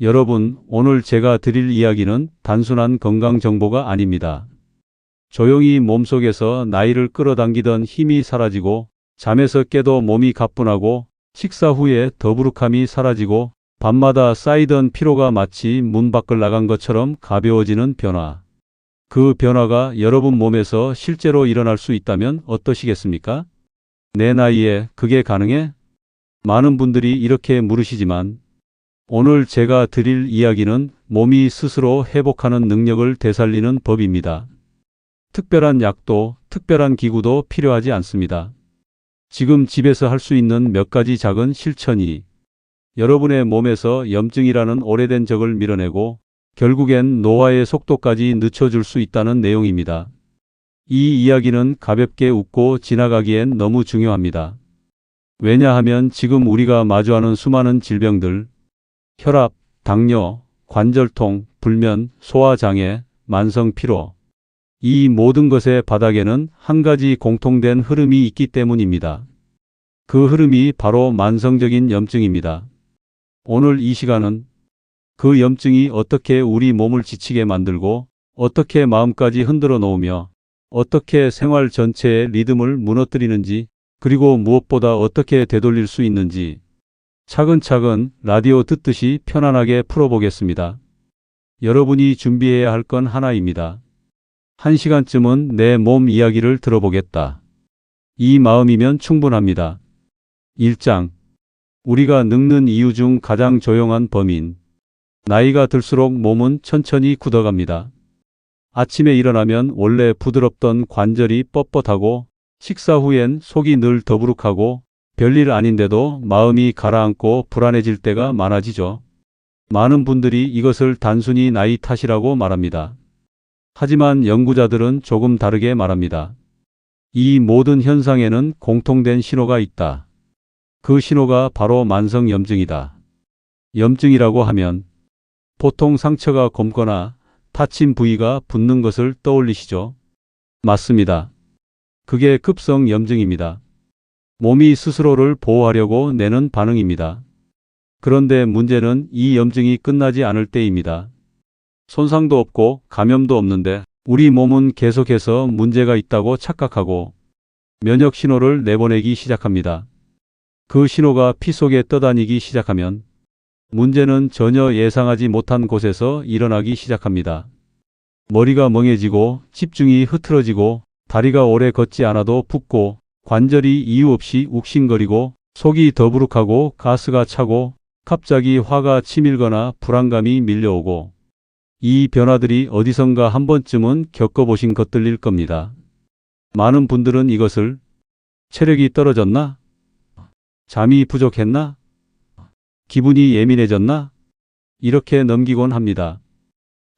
여러분, 오늘 제가 드릴 이야기는 단순한 건강 정보가 아닙니다. 조용히 몸속에서 나이를 끌어당기던 힘이 사라지고 잠에서 깨도 몸이 가뿐하고 식사 후에 더부룩함이 사라지고 밤마다 쌓이던 피로가 마치 문 밖을 나간 것처럼 가벼워지는 변화. 그 변화가 여러분 몸에서 실제로 일어날 수 있다면 어떠시겠습니까? 내 나이에 그게 가능해? 많은 분들이 이렇게 물으시지만 오늘 제가 드릴 이야기는 몸이 스스로 회복하는 능력을 되살리는 법입니다. 특별한 약도, 특별한 기구도 필요하지 않습니다. 지금 집에서 할 수 있는 몇 가지 작은 실천이 여러분의 몸에서 염증이라는 오래된 적을 밀어내고 결국엔 노화의 속도까지 늦춰줄 수 있다는 내용입니다. 이 이야기는 가볍게 웃고 지나가기엔 너무 중요합니다. 왜냐하면 지금 우리가 마주하는 수많은 질병들, 혈압, 당뇨, 관절통, 불면, 소화장애, 만성피로, 이 모든 것의 바닥에는 한 가지 공통된 흐름이 있기 때문입니다. 그 흐름이 바로 만성적인 염증입니다. 오늘 이 시간은 그 염증이 어떻게 우리 몸을 지치게 만들고 어떻게 마음까지 흔들어 놓으며 어떻게 생활 전체의 리듬을 무너뜨리는지 그리고 무엇보다 어떻게 되돌릴 수 있는지 차근차근 라디오 듣듯이 편안하게 풀어보겠습니다. 여러분이 준비해야 할 건 하나입니다. 한 시간쯤은 내 몸 이야기를 들어보겠다. 이 마음이면 충분합니다. 1장. 우리가 늙는 이유 중 가장 조용한 범인. 나이가 들수록 몸은 천천히 굳어갑니다. 아침에 일어나면 원래 부드럽던 관절이 뻣뻣하고 식사 후엔 속이 늘 더부룩하고 별일 아닌데도 마음이 가라앉고 불안해질 때가 많아지죠. 많은 분들이 이것을 단순히 나이 탓이라고 말합니다. 하지만 연구자들은 조금 다르게 말합니다. 이 모든 현상에는 공통된 신호가 있다. 그 신호가 바로 만성염증이다. 염증이라고 하면 보통 상처가 곪거나 다친 부위가 붓는 것을 떠올리시죠? 맞습니다. 그게 급성 염증입니다. 몸이 스스로를 보호하려고 내는 반응입니다. 그런데 문제는 이 염증이 끝나지 않을 때입니다. 손상도 없고 감염도 없는데 우리 몸은 계속해서 문제가 있다고 착각하고 면역 신호를 내보내기 시작합니다. 그 신호가 피 속에 떠다니기 시작하면 문제는 전혀 예상하지 못한 곳에서 일어나기 시작합니다. 머리가 멍해지고 집중이 흐트러지고 다리가 오래 걷지 않아도 붓고 관절이 이유 없이 욱신거리고 속이 더부룩하고 가스가 차고 갑자기 화가 치밀거나 불안감이 밀려오고 이 변화들이 어디선가 한 번쯤은 겪어보신 것들일 겁니다. 많은 분들은 이것을 체력이 떨어졌나? 잠이 부족했나? 기분이 예민해졌나? 이렇게 넘기곤 합니다.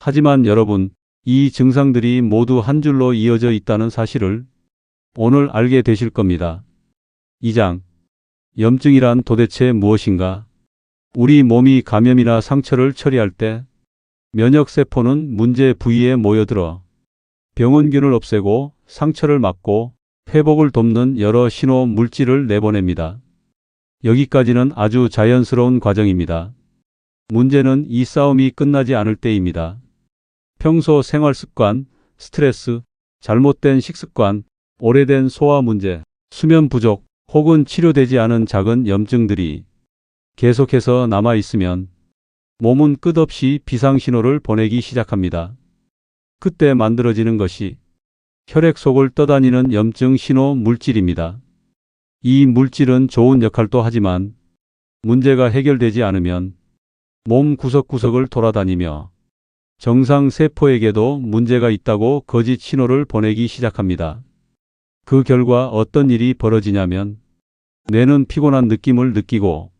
하지만 여러분, 이 증상들이 모두 한 줄로 이어져 있다는 사실을 오늘 알게 되실 겁니다. 2장. 염증이란 도대체 무엇인가? 우리 몸이 감염이나 상처를 처리할 때 면역세포는 문제 부위에 모여들어 병원균을 없애고 상처를 막고 회복을 돕는 여러 신호 물질을 내보냅니다. 여기까지는 아주 자연스러운 과정입니다. 문제는 이 싸움이 끝나지 않을 때입니다. 평소 생활 습관, 스트레스, 잘못된 식습관, 오래된 소화 문제, 수면 부족, 혹은 치료되지 않은 작은 염증들이 계속해서 남아 있으면 몸은 끝없이 비상신호를 보내기 시작합니다. 그때 만들어지는 것이 혈액 속을 떠다니는 염증 신호 물질입니다. 이 물질은 좋은 역할도 하지만 문제가 해결되지 않으면 몸 구석구석을 돌아다니며 정상 세포에게도 문제가 있다고 거짓 신호를 보내기 시작합니다. 그 결과 어떤 일이 벌어지냐면 뇌는 피곤한 느낌을 느끼고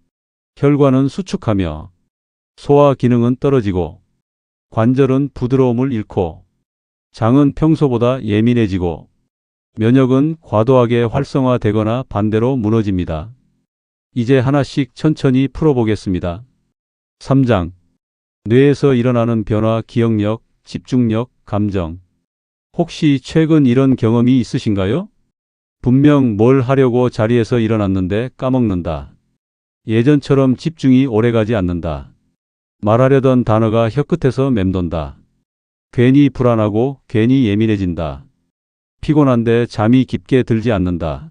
혈관은 수축하며 소화 기능은 떨어지고 관절은 부드러움을 잃고 장은 평소보다 예민해지고 면역은 과도하게 활성화되거나 반대로 무너집니다. 이제 하나씩 천천히 풀어보겠습니다. 3장. 뇌에서 일어나는 변화, 기억력, 집중력, 감정. 혹시 최근 이런 경험이 있으신가요? 분명 뭘 하려고 자리에서 일어났는데 까먹는다. 예전처럼 집중이 오래가지 않는다. 말하려던 단어가 혀끝에서 맴돈다. 괜히 불안하고 괜히 예민해진다. 피곤한데 잠이 깊게 들지 않는다.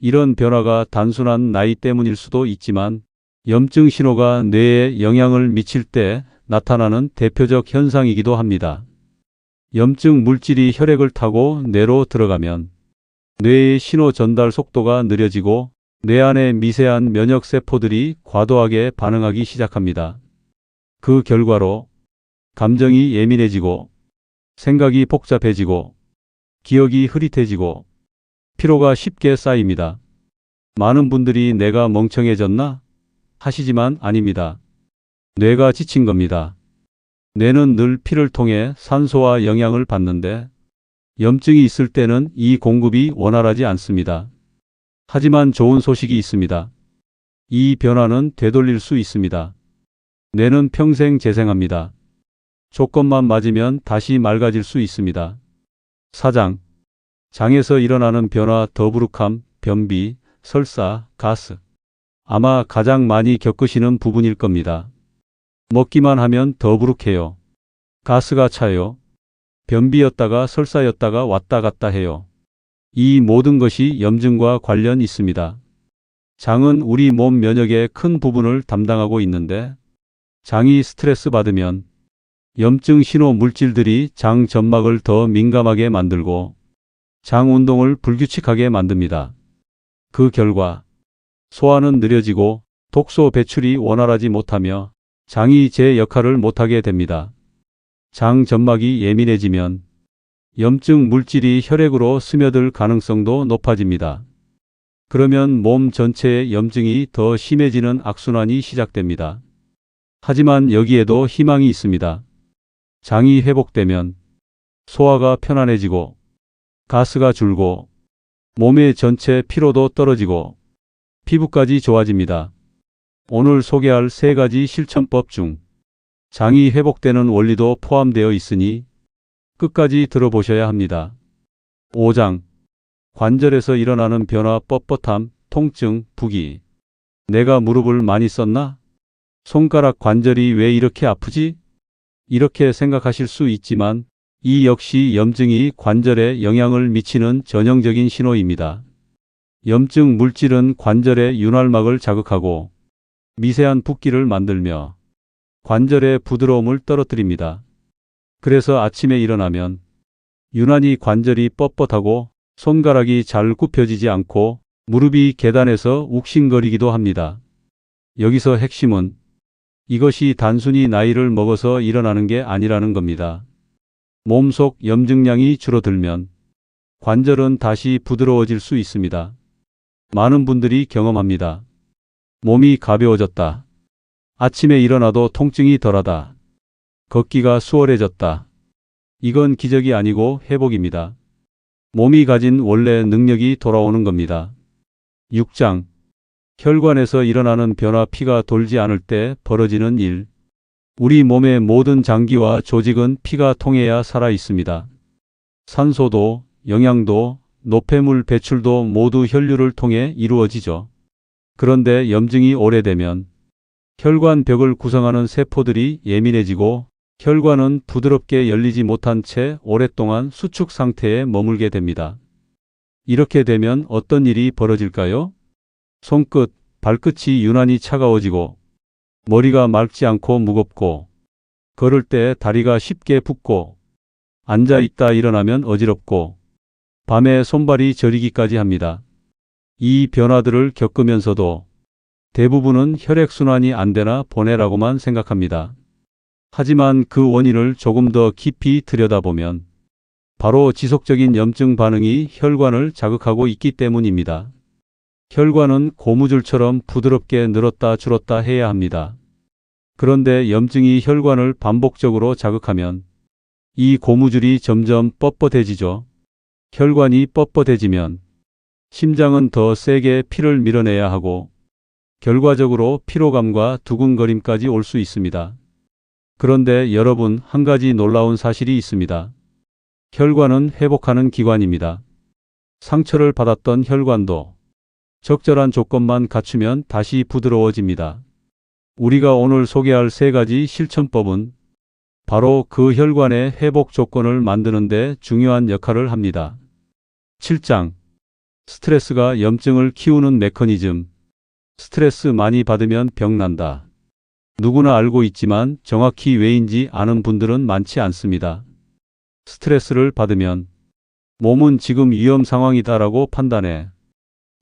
이런 변화가 단순한 나이 때문일 수도 있지만 염증 신호가 뇌에 영향을 미칠 때 나타나는 대표적 현상이기도 합니다. 염증 물질이 혈액을 타고 뇌로 들어가면 뇌의 신호 전달 속도가 느려지고 뇌 안의 미세한 면역 세포들이 과도하게 반응하기 시작합니다. 그 결과로 감정이 예민해지고 생각이 복잡해지고 기억이 흐릿해지고 피로가 쉽게 쌓입니다. 많은 분들이 내가 멍청해졌나 하시지만 아닙니다. 뇌가 지친 겁니다. 뇌는 늘 피를 통해 산소와 영양을 받는데 염증이 있을 때는 이 공급이 원활하지 않습니다. 하지만 좋은 소식이 있습니다. 이 변화는 되돌릴 수 있습니다. 뇌는 평생 재생합니다. 조건만 맞으면 다시 맑아질 수 있습니다. 사장, 장에서 일어나는 변화 더부룩함, 변비, 설사, 가스. 아마 가장 많이 겪으시는 부분일 겁니다. 먹기만 하면 더부룩해요. 가스가 차요. 변비였다가 설사였다가 왔다 갔다 해요. 이 모든 것이 염증과 관련 있습니다. 장은 우리 몸 면역의 큰 부분을 담당하고 있는데 장이 스트레스 받으면 염증 신호 물질들이 장 점막을 더 민감하게 만들고 장 운동을 불규칙하게 만듭니다. 그 결과 소화는 느려지고 독소 배출이 원활하지 못하며 장이 제 역할을 못하게 됩니다. 장 점막이 예민해지면 염증 물질이 혈액으로 스며들 가능성도 높아집니다. 그러면 몸 전체의 염증이 더 심해지는 악순환이 시작됩니다. 하지만 여기에도 희망이 있습니다. 장이 회복되면 소화가 편안해지고 가스가 줄고 몸의 전체 피로도 떨어지고 피부까지 좋아집니다. 오늘 소개할 세 가지 실천법 중 장이 회복되는 원리도 포함되어 있으니 끝까지 들어보셔야 합니다. 5장 관절에서 일어나는 변화 뻣뻣함, 통증, 부기. 내가 무릎을 많이 썼나? 손가락 관절이 왜 이렇게 아프지? 이렇게 생각하실 수 있지만 이 역시 염증이 관절에 영향을 미치는 전형적인 신호입니다. 염증 물질은 관절의 윤활막을 자극하고 미세한 붓기를 만들며 관절의 부드러움을 떨어뜨립니다. 그래서 아침에 일어나면 유난히 관절이 뻣뻣하고 손가락이 잘 굽혀지지 않고 무릎이 계단에서 욱신거리기도 합니다. 여기서 핵심은 이것이 단순히 나이를 먹어서 일어나는 게 아니라는 겁니다. 몸속 염증량이 줄어들면 관절은 다시 부드러워질 수 있습니다. 많은 분들이 경험합니다. 몸이 가벼워졌다. 아침에 일어나도 통증이 덜하다. 걷기가 수월해졌다. 이건 기적이 아니고 회복입니다. 몸이 가진 원래 능력이 돌아오는 겁니다. 6장 혈관에서 일어나는 변화 피가 돌지 않을 때 벌어지는 일. 우리 몸의 모든 장기와 조직은 피가 통해야 살아 있습니다. 산소도, 영양도, 노폐물 배출도 모두 혈류를 통해 이루어지죠. 그런데 염증이 오래되면 혈관 벽을 구성하는 세포들이 예민해지고 혈관은 부드럽게 열리지 못한 채 오랫동안 수축 상태에 머물게 됩니다. 이렇게 되면 어떤 일이 벌어질까요? 손끝, 발끝이 유난히 차가워지고 머리가 맑지 않고 무겁고 걸을 때 다리가 쉽게 붓고 앉아 있다 일어나면 어지럽고 밤에 손발이 저리기까지 합니다. 이 변화들을 겪으면서도 대부분은 혈액순환이 안 되나 보내라고만 생각합니다. 하지만 그 원인을 조금 더 깊이 들여다보면 바로 지속적인 염증 반응이 혈관을 자극하고 있기 때문입니다. 혈관은 고무줄처럼 부드럽게 늘었다 줄었다 해야 합니다. 그런데 염증이 혈관을 반복적으로 자극하면 이 고무줄이 점점 뻣뻣해지죠. 혈관이 뻣뻣해지면 심장은 더 세게 피를 밀어내야 하고 결과적으로 피로감과 두근거림까지 올 수 있습니다. 그런데 여러분 한 가지 놀라운 사실이 있습니다. 혈관은 회복하는 기관입니다. 상처를 받았던 혈관도 적절한 조건만 갖추면 다시 부드러워집니다. 우리가 오늘 소개할 세 가지 실천법은 바로 그 혈관의 회복 조건을 만드는 데 중요한 역할을 합니다. 7장 스트레스가 염증을 키우는 메커니즘 스트레스 많이 받으면 병난다. 누구나 알고 있지만 정확히 왜인지 아는 분들은 많지 않습니다. 스트레스를 받으면 몸은 지금 위험 상황이다라고 판단해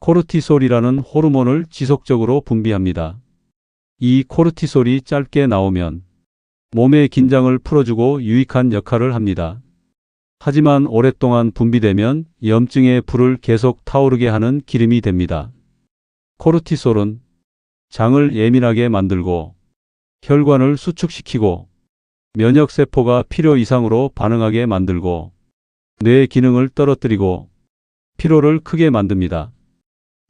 코르티솔이라는 호르몬을 지속적으로 분비합니다. 이 코르티솔이 짧게 나오면 몸의 긴장을 풀어주고 유익한 역할을 합니다. 하지만 오랫동안 분비되면 염증의 불을 계속 타오르게 하는 기름이 됩니다. 코르티솔은 장을 예민하게 만들고 혈관을 수축시키고 면역세포가 필요 이상으로 반응하게 만들고 뇌 기능을 떨어뜨리고 피로를 크게 만듭니다.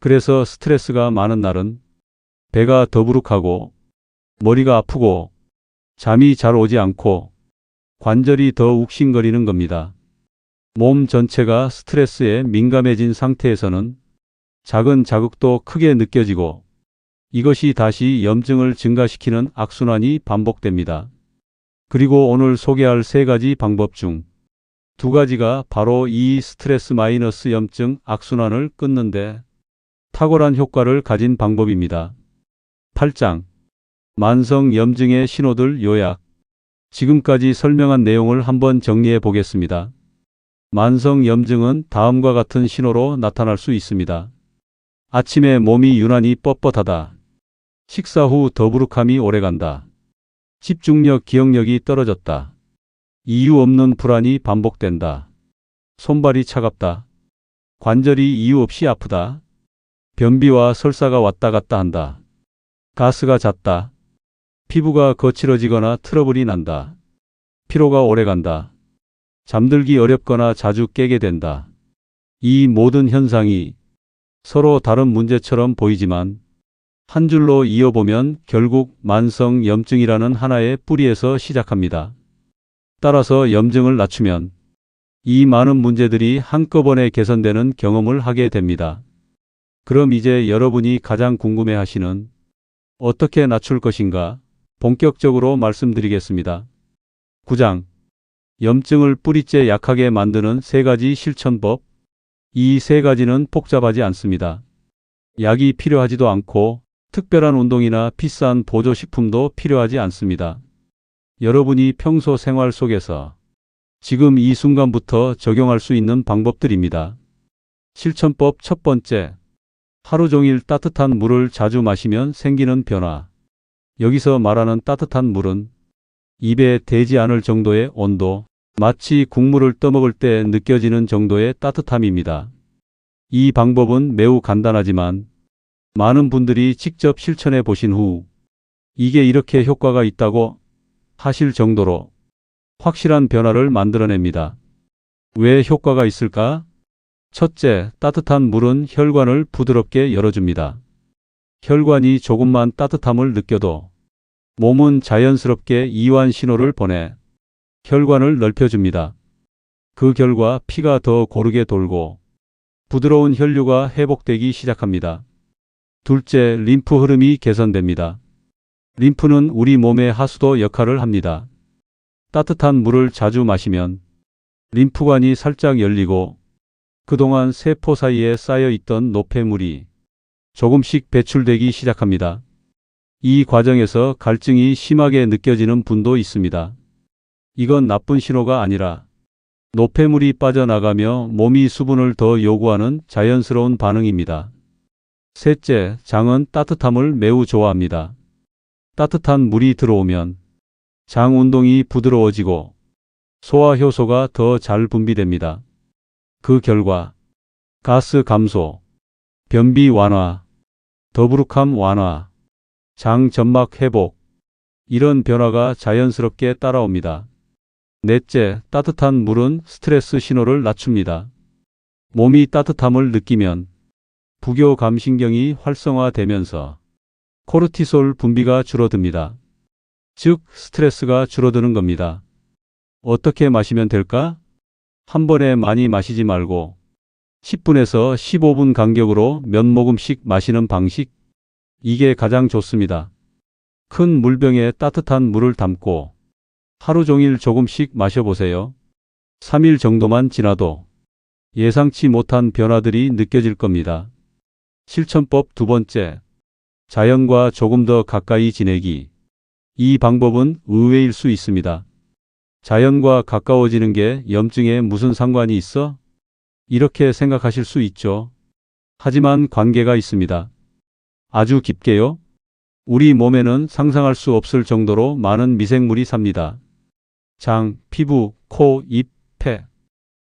그래서 스트레스가 많은 날은 배가 더부룩하고 머리가 아프고 잠이 잘 오지 않고 관절이 더 욱신거리는 겁니다. 몸 전체가 스트레스에 민감해진 상태에서는 작은 자극도 크게 느껴지고 이것이 다시 염증을 증가시키는 악순환이 반복됩니다. 그리고 오늘 소개할 세 가지 방법 중 두 가지가 바로 이 스트레스 마이너스 염증 악순환을 끊는데 탁월한 효과를 가진 방법입니다. 8장 만성 염증의 신호들 요약 지금까지 설명한 내용을 한번 정리해 보겠습니다. 만성 염증은 다음과 같은 신호로 나타날 수 있습니다. 아침에 몸이 유난히 뻣뻣하다. 식사 후 더부룩함이 오래간다. 집중력, 기억력이 떨어졌다. 이유 없는 불안이 반복된다. 손발이 차갑다. 관절이 이유 없이 아프다. 변비와 설사가 왔다 갔다 한다. 가스가 잦다. 피부가 거칠어지거나 트러블이 난다. 피로가 오래간다. 잠들기 어렵거나 자주 깨게 된다. 이 모든 현상이 서로 다른 문제처럼 보이지만 한 줄로 이어보면 결국 만성 염증이라는 하나의 뿌리에서 시작합니다. 따라서 염증을 낮추면 이 많은 문제들이 한꺼번에 개선되는 경험을 하게 됩니다. 그럼 이제 여러분이 가장 궁금해 하시는 어떻게 낮출 것인가 본격적으로 말씀드리겠습니다. 9장 염증을 뿌리째 약하게 만드는 세 가지 실천법 이 세 가지는 복잡하지 않습니다. 약이 필요하지도 않고 특별한 운동이나 비싼 보조식품도 필요하지 않습니다. 여러분이 평소 생활 속에서 지금 이 순간부터 적용할 수 있는 방법들입니다. 실천법 첫 번째. 하루 종일 따뜻한 물을 자주 마시면 생기는 변화. 여기서 말하는 따뜻한 물은 입에 대지 않을 정도의 온도, 마치 국물을 떠먹을 때 느껴지는 정도의 따뜻함입니다. 이 방법은 매우 간단하지만 많은 분들이 직접 실천해 보신 후 이게 이렇게 효과가 있다고 하실 정도로 확실한 변화를 만들어냅니다. 왜 효과가 있을까? 첫째, 따뜻한 물은 혈관을 부드럽게 열어줍니다. 혈관이 조금만 따뜻함을 느껴도 몸은 자연스럽게 이완 신호를 보내 혈관을 넓혀줍니다. 그 결과 피가 더 고르게 돌고 부드러운 혈류가 회복되기 시작합니다. 둘째, 림프 흐름이 개선됩니다. 림프는 우리 몸의 하수도 역할을 합니다. 따뜻한 물을 자주 마시면 림프관이 살짝 열리고 그동안 세포 사이에 쌓여 있던 노폐물이 조금씩 배출되기 시작합니다. 이 과정에서 갈증이 심하게 느껴지는 분도 있습니다. 이건 나쁜 신호가 아니라 노폐물이 빠져나가며 몸이 수분을 더 요구하는 자연스러운 반응입니다. 셋째, 장은 따뜻함을 매우 좋아합니다. 따뜻한 물이 들어오면 장 운동이 부드러워지고 소화 효소가 더 잘 분비됩니다. 그 결과 가스 감소, 변비 완화, 더부룩함 완화, 장 점막 회복, 이런 변화가 자연스럽게 따라옵니다. 넷째, 따뜻한 물은 스트레스 신호를 낮춥니다. 몸이 따뜻함을 느끼면 부교 감신경이 활성화되면서 코르티솔 분비가 줄어듭니다. 즉, 스트레스가 줄어드는 겁니다. 어떻게 마시면 될까? 한 번에 많이 마시지 말고 10분에서 15분 간격으로 몇 모금씩 마시는 방식, 이게 가장 좋습니다. 큰 물병에 따뜻한 물을 담고 하루 종일 조금씩 마셔보세요. 3일 정도만 지나도 예상치 못한 변화들이 느껴질 겁니다. 실천법 두 번째. 자연과 조금 더 가까이 지내기. 이 방법은 의외일 수 있습니다. 자연과 가까워지는 게 염증에 무슨 상관이 있어? 이렇게 생각하실 수 있죠. 하지만 관계가 있습니다. 아주 깊게요. 우리 몸에는 상상할 수 없을 정도로 많은 미생물이 삽니다. 장, 피부, 코, 입, 폐.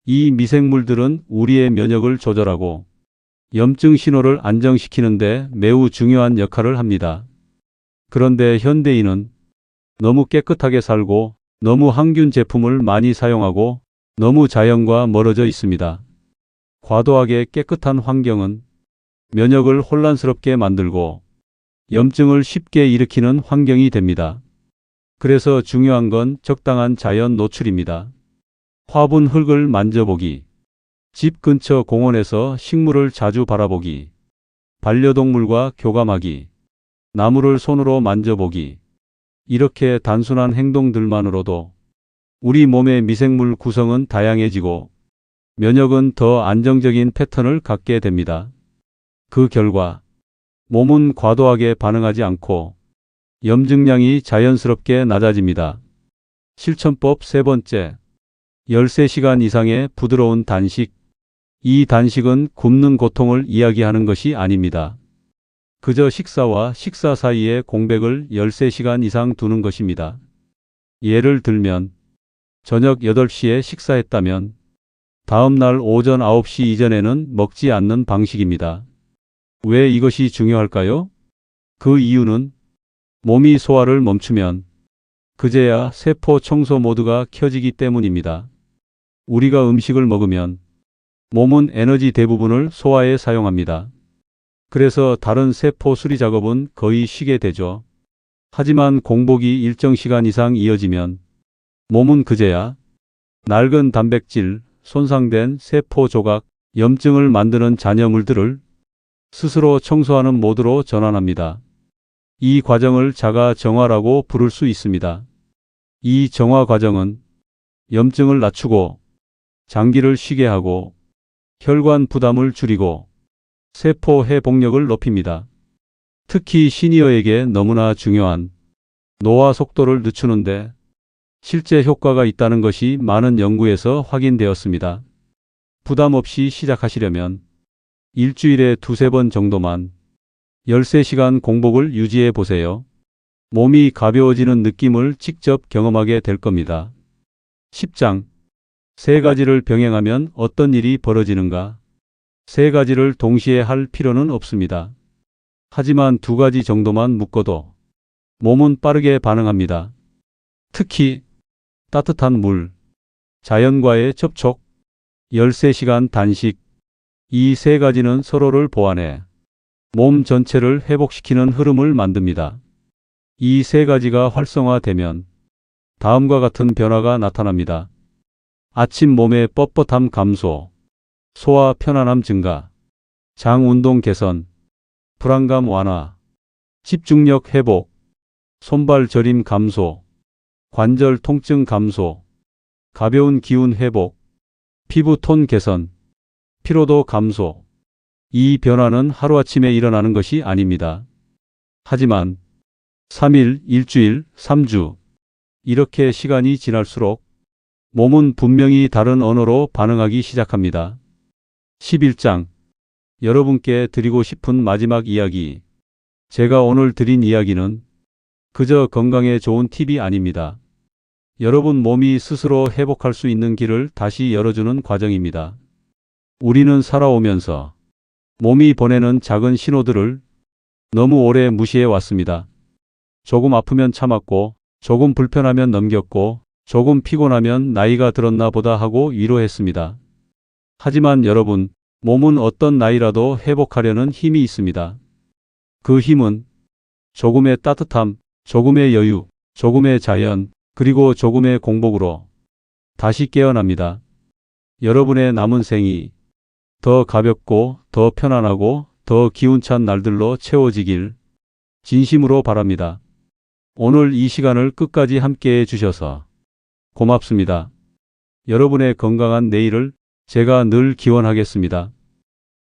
이 미생물들은 우리의 면역을 조절하고 염증 신호를 안정시키는데 매우 중요한 역할을 합니다. 그런데 현대인은 너무 깨끗하게 살고 너무 항균 제품을 많이 사용하고 너무 자연과 멀어져 있습니다. 과도하게 깨끗한 환경은 면역을 혼란스럽게 만들고 염증을 쉽게 일으키는 환경이 됩니다. 그래서 중요한 건 적당한 자연 노출입니다. 화분 흙을 만져보기, 집 근처 공원에서 식물을 자주 바라보기, 반려동물과 교감하기, 나무를 손으로 만져보기. 이렇게 단순한 행동들만으로도 우리 몸의 미생물 구성은 다양해지고 면역은 더 안정적인 패턴을 갖게 됩니다. 그 결과 몸은 과도하게 반응하지 않고 염증량이 자연스럽게 낮아집니다. 실천법 세 번째. 13시간 이상의 부드러운 단식. 이 단식은 굶는 고통을 이야기하는 것이 아닙니다. 그저 식사와 식사 사이에 공백을 13시간 이상 두는 것입니다. 예를 들면, 저녁 8시에 식사했다면, 다음 날 오전 9시 이전에는 먹지 않는 방식입니다. 왜 이것이 중요할까요? 그 이유는 몸이 소화를 멈추면 그제야 세포 청소 모드가 켜지기 때문입니다. 우리가 음식을 먹으면 몸은 에너지 대부분을 소화에 사용합니다. 그래서 다른 세포 수리 작업은 거의 쉬게 되죠. 하지만 공복이 일정 시간 이상 이어지면 몸은 그제야 낡은 단백질, 손상된 세포 조각, 염증을 만드는 잔여물들을 스스로 청소하는 모드로 전환합니다. 이 과정을 자가 정화라고 부를 수 있습니다. 이 정화 과정은 염증을 낮추고 장기를 쉬게 하고 혈관 부담을 줄이고 세포 회복력을 높입니다. 특히 시니어에게 너무나 중요한 노화 속도를 늦추는데 실제 효과가 있다는 것이 많은 연구에서 확인되었습니다. 부담 없이 시작하시려면 일주일에 두세 번 정도만 13시간 공복을 유지해 보세요. 몸이 가벼워지는 느낌을 직접 경험하게 될 겁니다. 10장. 세 가지를 병행하면 어떤 일이 벌어지는가? 세 가지를 동시에 할 필요는 없습니다. 하지만 두 가지 정도만 묶어도 몸은 빠르게 반응합니다. 특히 따뜻한 물, 자연과의 접촉, 13시간 단식, 이 세 가지는 서로를 보완해 몸 전체를 회복시키는 흐름을 만듭니다. 이 세 가지가 활성화되면 다음과 같은 변화가 나타납니다. 아침 몸의 뻣뻣함 감소, 소화 편안함 증가, 장 운동 개선, 불안감 완화, 집중력 회복, 손발 저림 감소, 관절 통증 감소, 가벼운 기운 회복, 피부 톤 개선, 피로도 감소. 이 변화는 하루아침에 일어나는 것이 아닙니다. 하지만 3일, 일주일, 3주 이렇게 시간이 지날수록 몸은 분명히 다른 언어로 반응하기 시작합니다. 11장 여러분께 드리고 싶은 마지막 이야기 제가 오늘 드린 이야기는 그저 건강에 좋은 팁이 아닙니다. 여러분 몸이 스스로 회복할 수 있는 길을 다시 열어주는 과정입니다. 우리는 살아오면서 몸이 보내는 작은 신호들을 너무 오래 무시해 왔습니다. 조금 아프면 참았고, 조금 불편하면 넘겼고, 조금 피곤하면 나이가 들었나 보다 하고 위로했습니다. 하지만 여러분, 몸은 어떤 나이라도 회복하려는 힘이 있습니다. 그 힘은 조금의 따뜻함, 조금의 여유, 조금의 자연, 그리고 조금의 공복으로 다시 깨어납니다. 여러분의 남은 생이 더 가볍고 더 편안하고 더 기운찬 날들로 채워지길 진심으로 바랍니다. 오늘 이 시간을 끝까지 함께 해주셔서 고맙습니다. 여러분의 건강한 내일을 제가 늘 기원하겠습니다.